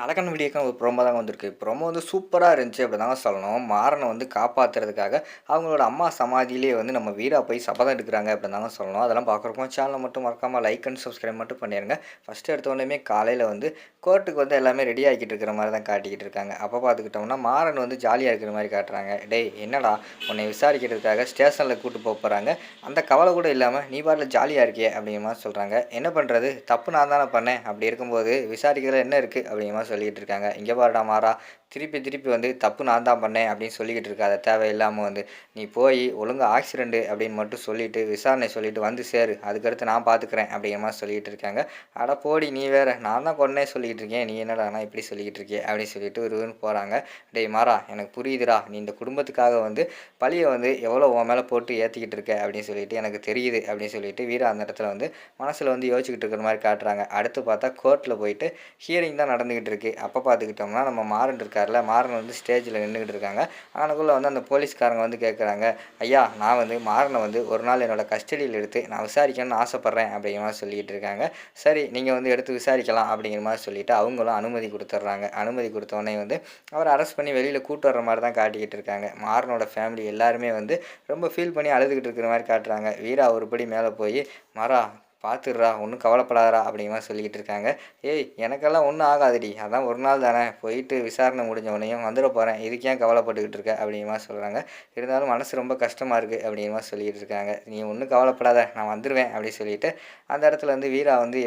அழகான வீடியோக்கான ஒரு ப்ரோமோ தாங்க வந்திருக்கு. ப்ரோமோ வந்து சூப்பராக இருந்துச்சு அப்படி தாங்க சொல்லணும். மாறனை வந்து காப்பாற்றுறதுக்காக அவங்களோட அம்மா சமாதியிலே வந்து நம்ம வீரா போய் சபதம் எடுக்கிறாங்க அப்படி தாங்க சொல்லணும். அதெல்லாம் பார்க்குறப்போ சேனலை மட்டும் மறக்காமல் லைக் அண்ட் சப்ஸ்கிரைப் மட்டும் பண்ணிடுங்க ஃபஸ்ட்டு எடுத்தோடனே காலையில் வந்து கோர்ட்டுக்கு வந்து எல்லாமே ரெடி ஆகிக்கிட்டு இருக்கிற மாதிரி தான் காட்டிக்கிட்டு இருக்காங்க. அப்போ பார்த்துக்கிட்டோம்னா மாறன் வந்து ஜாலியாக இருக்கிற மாதிரி காட்டுறாங்க. டேய் என்னடா உன்னை விசாரிக்கிறதுக்காக ஸ்டேஷனில் கூப்பிட்டு போக போகிறாங்க அந்த கவலை கூட இல்லாமல் நீ பாட்டில் ஜாலியாக இருக்கியே அப்படிங்கிற மாதிரி சொல்கிறாங்க என்ன பண்ணுறது தப்பு நான் தானே பண்ணேன். அப்படி இருக்கும்போது விசாரிக்கிறதுல என்ன இருக்குது அப்படிங்கிற மாதிரி சொல்லிக்கிட்டு இருக்காங்க இங்கே பாருடா மாறா திருப்பி திருப்பி வந்து தப்பு நான் தான் பண்ணேன் அப்படின்னு சொல்லிக்கிட்டு இருக்காத தேவையில்லாமல் வந்து நீ போய் ஒழுங்காக ஆக்சிடெண்ட்டு அப்படின்னு மட்டும் சொல்லிவிட்டு விசாரணை சொல்லிவிட்டு வந்து சேரு. அதுக்கடுத்து நான் பார்த்துக்கிறேன் அப்படிங்கிற மாதிரி சொல்லிக்கிட்டு இருக்காங்க அட போடி நீ வேறு நான் தான் கொன்னே சொல்லிக்கிட்டு இருக்கேன் நீ என்னடா நான் இப்படி சொல்லிக்கிட்டு இருக்கே அப்படின்னு சொல்லிட்டு ஒருவன் போகிறாங்க டேய் மாறா எனக்கு புரியுதுடா. நீ இந்த குடும்பத்துக்காக வந்து பழியை வந்து எவ்வளோ உன் மேலே போட்டு ஏற்றிக்கிட்டு இருக்க அப்படின்னு சொல்லிட்டு எனக்கு தெரியுது அப்படின்னு சொல்லிட்டு வீரா அந்த இடத்துல வந்து மனசில் வந்து யோசிச்சுக்கிட்டு இருக்கிற மாதிரி காட்டுறாங்க. அடுத்து பார்த்தா கோர்ட்டில் போயிட்டு ஹியரிங் தான் நடந்துக்கிட்டு இருக்கு. அப்போ பார்த்துக்கிட்டோம்னா நம்ம மாறன் இருக்கார்ல மாறன் வந்து ஸ்டேஜில் நின்றுக்கிட்டு இருக்காங்க. அவனுக்குள்ளே வந்து அந்த போலீஸ்காரங்க வந்து கேட்குறாங்க ஐயா நான் வந்து மாறனை வந்து ஒரு நாள் என்னோட கஸ்டடியில் எடுத்து நான் விசாரிக்கணும்னு ஆசைப்பட்றேன் அப்படிங்கிற மாதிரி சொல்லிக்கிட்டு இருக்காங்க. சரி நீங்கள் வந்து எடுத்து விசாரிக்கலாம் அப்படிங்கிற மாதிரி சொல்லிவிட்டு அவங்களும் அனுமதி கொடுத்துட்றாங்க அனுமதி கொடுத்தோடனே வந்து அவரை அரெஸ்ட் பண்ணி வெளியில் கூட்டு வர மாதிரி தான் காட்டிக்கிட்டு இருக்காங்க. மாறனோட ஃபேமிலி எல்லாருமே வந்து ரொம்ப ஃபீல் பண்ணி அழுதுகிட்டு இருக்கிற மாதிரி காட்டுறாங்க. வீரா ஒருபடி மேலே போய் மரா பார்த்துடுறா ஒன்றும் கவலைப்படாதரா அப்படிங்கிற மாதிரி சொல்லிக்கிட்டு இருக்காங்க. ஏய் எனக்கெல்லாம் ஒன்றும் ஆகாதுடி. அதான் ஒரு நாள் தானே. போயிட்டு விசாரணை முடிஞ்ச உடனேயும் வந்துட போகிறேன் இதுக்கு ஏன் கவலைப்பட்டுக்கிட்டு இருக்க அப்படிங்கிற மாதிரி சொல்கிறாங்க இருந்தாலும் மனசு ரொம்ப கஷ்டமாக இருக்குது அப்படிங்கிற மாதிரி சொல்லிக்கிட்டு இருக்காங்க. நீ ஒன்றும் கவலைப்படாத நான் வந்துடுவேன் அப்படின்னு சொல்லிட்டு அந்த இடத்துல வந்து வீரா வந்து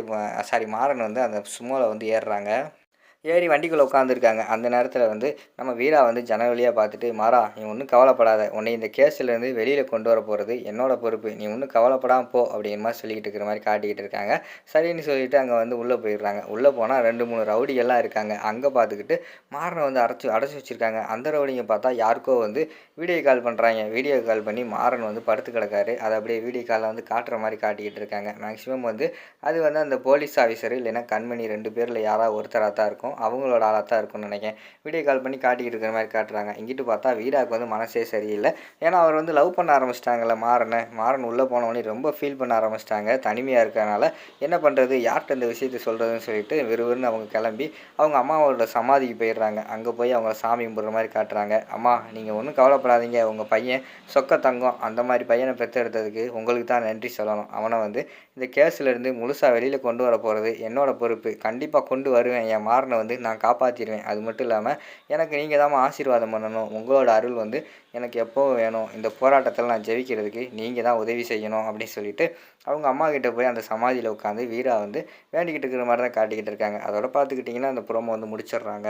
சாரி மாறன் வந்து அந்த சுமோவில் வந்து ஏறுறாங்க. ஏறி வண்டிக்குள்ளே உட்காந்துருக்காங்க அந்த நேரத்தில் வந்து நம்ம வீரா வந்து ஜன்னல் வழியாக பார்த்துட்டு மாறா நீ ஒன்றும் கவலைப்படாத. உன்னை இந்த கேஸ்லேருந்து வெளியில் கொண்டு வர போகிறது என்னோடய பொறுப்பு. நீ ஒன்றும் கவலைப்படாமல் போ அப்படிங்கிற மாதிரி சொல்லிக்கிட்டு இருக்கிற மாதிரி காட்டிக்கிட்டு இருக்காங்க. சரின்னு சொல்லிட்டு அங்கே வந்து உள்ளே போயிடுறாங்க. உள்ளே போனால் ரெண்டு மூணு ரவுடிகள்லாம் இருக்காங்க. அங்கே பார்த்துக்கிட்டு மாறனை வந்து அடைச்சி அடைச்சி வச்சுருக்காங்க. அந்த ரவுடிங்க பார்த்தா யாருக்கோ வந்து வீடியோ கால் பண்ணுறாங்க வீடியோ கால் பண்ணி மாறன் வந்து படுத்து கிடக்காரு. அதை அப்படியே வீடியோ காலில் வந்து காட்டுற மாதிரி காட்டிக்கிட்டு இருக்காங்க. மேக்ஸிமம் வந்து அது வந்து அந்த போலீஸ் ஆஃபீஸர் இல்லைன்னா கண்மணி ரெண்டு பேரில் யாராவது ஒருத்தராக தான் இருக்கும். அவங்களோட ஆளாக தான் இருக்கும்னு நினைக்கிறேன். வீடியோ கால் பண்ணி காட்டிக்கிட்டு இருக்கிற மாதிரி காட்டுறாங்க. இங்கிட்டு பார்த்தா வீராவுக்கு வந்து மனசே சரியில்லை. ஏன்னா அவர் வந்து லவ் பண்ண ஆரம்பிச்சிட்டாங்கல்ல மாறனை. மாறன் உள்ளே போனவொடனே ரொம்ப ஃபீல் பண்ண ஆரம்பிச்சிட்டாங்க. தனிமையாக இருக்கிறனால என்ன பண்ணுறது யார்கிட்ட இந்த விஷயத்தை சொல்கிறதுன்னு சொல்லிட்டு விறுவிறுன்னு அவங்க கிளம்பி அவங்க அம்மாவோட சமாதிக்கு போயிடுறாங்க. அங்கே போய் அவங்க சாமி கும்பிட்ற மாதிரி காட்டுறாங்க. அம்மா நீங்கள் ஒன்றும் கவலைப்படாதீங்க. உங்கள் பையன் சொக்க தங்கம் அந்த மாதிரி பையனை பெற்றெடுத்ததுக்கு உங்களுக்கு தான் நன்றி சொல்லணும். அவனை வந்து இந்த கேஸ்லேருந்து முழுசாக வெளியில் கொண்டு வர போகிறது என்னோட பொறுப்பு. கண்டிப்பாக கொண்டு வருவேன். என் மாறனை வந்து நான் காப்பாற்றிடுவேன் அது மட்டும் இல்லாமல் எனக்கு நீங்கள் தான் ஆசீர்வாதம் பண்ணணும். உங்களோட அருள் வந்து எனக்கு எப்போவும் வேணும். இந்த போராட்டத்தில் நான் ஜெயிக்கிறதுக்கு நீங்கள் தான் உதவி செய்யணும் அப்படின்னு சொல்லிட்டு அவங்க அம்மா கிட்ட போய் அந்த சமாதியில் உட்காந்து வீரா வந்து வேண்டிக்கிட்டு இருக்கிற மாதிரி தான் காட்டிக்கிட்டு இருக்காங்க. அதோட பார்த்துக்கிட்டிங்கன்னா அந்த புறமை வந்து முடிச்சிடுறாங்க.